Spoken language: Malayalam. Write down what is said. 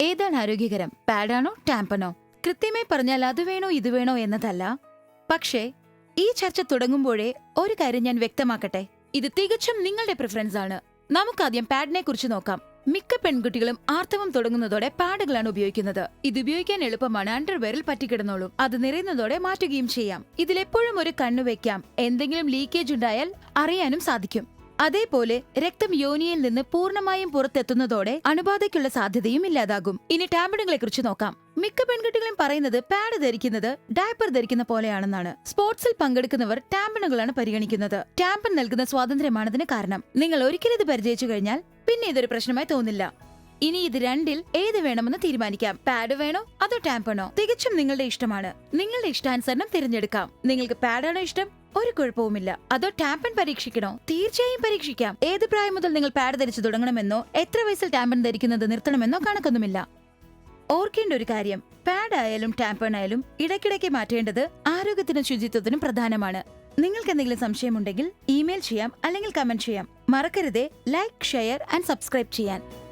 ഏതാണ് ആരോഗ്യകരം പാഡാണോ ടാമ്പനോ കൃത്യമായി പറഞ്ഞാൽ അത് വേണോ ഇത് വേണോ എന്നതല്ല. പക്ഷേ ഈ ചർച്ച തുടങ്ങുമ്പോഴേ ഒരു കാര്യം ഞാൻ വ്യക്തമാക്കട്ടെ. ഇത് തികച്ചും നിങ്ങളുടെ പ്രിഫറൻസ് ആണ്. നമുക്കാദ്യം പാഡിനെ കുറിച്ച് നോക്കാം. മിക്ക പെൺകുട്ടികളും ആർത്തവം തുടങ്ങുന്നതോടെ പാഡുകളാണ് ഉപയോഗിക്കുന്നത്. ഇത് ഉപയോഗിക്കാൻ എളുപ്പമാണ് അണ്ടർവെയറിൽ പറ്റിക്കിടന്നോളും. അത് നിറയുന്നതോടെ മാറ്റുകയും ചെയ്യാം. ഇതിലെപ്പോഴും ഒരു കണ്ണു വെക്കാം. എന്തെങ്കിലും ലീക്കേജ് ഉണ്ടായാൽ അറിയാനും സാധിക്കും. അതേപോലെ രക്തം യോനിയിൽ നിന്ന് പൂർണമായും പുറത്തെത്തുന്നതോടെ അണുബാധയ്ക്കുള്ള സാധ്യതയും ഇല്ലാതാകും. ഇനി ടാബ്ലറ്റുകളെ കുറിച്ച് നോക്കാം. മിക്ക പെൺകുട്ടികളും പറയുന്നത് പാഡ് ധരിക്കുന്നത് ഡയപ്പർ ധരിക്കുന്ന പോലെയാണെന്നാണ്. സ്പോർട്സിൽ പങ്കെടുക്കുന്നവർ ടാമ്പണുകളാണ് പരിഗണിക്കുന്നത്. ടാമ്പൺ നൽകുന്ന സ്വാതന്ത്ര്യമാണ് ഇതിന് കാരണം. നിങ്ങൾ ഒരിക്കലും ഇത് പരിചയിച്ചു കഴിഞ്ഞാൽ പിന്നെ ഇതൊരു പ്രശ്നമായി തോന്നില്ല. ഇനി ഇത് രണ്ടിൽ ഏത് വേണമെന്ന് തീരുമാനിക്കാം. പാഡ് വേണോ അതോ ടാമ്പണോ തികച്ചും നിങ്ങളുടെ ഇഷ്ടമാണ്. നിങ്ങളുടെ ഇഷ്ടാനുസരണം തിരഞ്ഞെടുക്കാം. നിങ്ങൾക്ക് പാഡാണോ ഇഷ്ടം? ഒരു കുഴപ്പവുമില്ല. അതോ ടാമ്പൻ പരീക്ഷിക്കണോ? തീർച്ചയായും പരീക്ഷിക്കാം. ഏത് പ്രായം മുതൽ നിങ്ങൾ പാഡ് ധരിച്ചു തുടങ്ങണമെന്നോ എത്ര വയസ്സിൽ ടാമ്പൻ ധരിക്കുന്നത് നിർത്തണമെന്നോ കണക്കൊന്നുമില്ല. ഓർക്കേണ്ട ഒരു കാര്യം. പാഡ് ആയാലും ടാമ്പൺ ആയാലും ഇടയ്ക്കിടയ്ക്ക് മാറ്റേണ്ടത് ആരോഗ്യത്തിനും ശുചിത്വത്തിനും പ്രധാനമാണ്. നിങ്ങൾക്ക് എന്തെങ്കിലും സംശയമുണ്ടെങ്കിൽ ഇമെയിൽ ചെയ്യാം അല്ലെങ്കിൽ കമന്റ് ചെയ്യാം. മറക്കരുതേ. ലൈക്ക് ഷെയർ ആൻഡ് സബ്സ്ക്രൈബ് ചെയ്യാൻ.